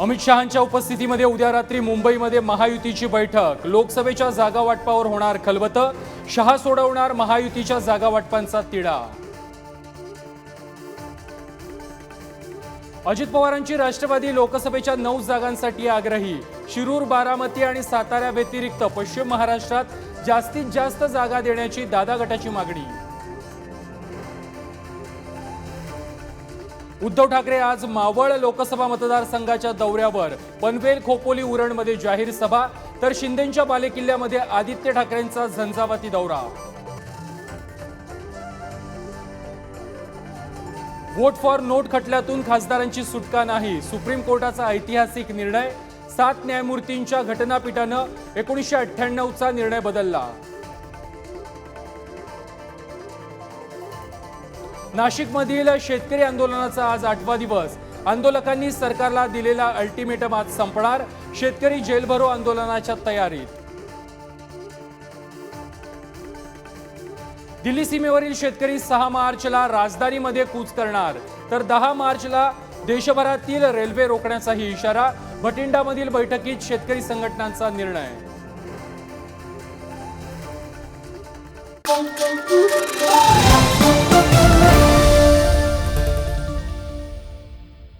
अमित शहांच्या उपस्थितीमध्ये उद्या रात्री मुंबईमध्ये महायुतीची बैठक. लोकसभेच्या जागा वाटपावर होणार खलबत. शहा सोडवणार महायुतीच्या जागा वाटपांचा तिढा. अजित पवारांची राष्ट्रवादी लोकसभेच्या नऊ जागांसाठी आग्रही. शिरूर बारामती आणि साताऱ्या व्यतिरिक्त पश्चिम महाराष्ट्रात जास्तीत जास्त जागा देण्याची दादा गटाची मागणी. उद्धव ठाकरे आज मावळ लोकसभा मतदारसंघाच्या दौऱ्यावर पनवेल खोपोली उरणमध्ये जाहीर सभा तर शिंदेच्या बालेकिल्ल्यामध्ये आदित्य ठाकरेंचा झंझावाती दौरा. वोट फॉर नोट खटल्यातून खासदारांची सुटका नाही सुप्रीम कोर्टाचा ऐतिहासिक निर्णय सात न्यायमूर्तींच्या घटनापीठानं एकोणीसशे अठ्ठ्याण्णवचा निर्णय बदलला. नाशिकमधील शेतकरी आंदोलनाचा आज आठवा दिवस. आंदोलकांनी सरकारला दिलेला अल्टिमेटम आज संपणार. शेतकरी जेलभरो आंदोलनाच्या तयारीत. दिल्ली सीमेवरील शेतकरी सहा मार्चला राजधानीमध्ये कूच करणार. तर दहा मार्चला देशभरातील रेल्वे रोखण्याचाही इशारा. भटिंडामधील बैठकीत शेतकरी संघटनांचा निर्णय.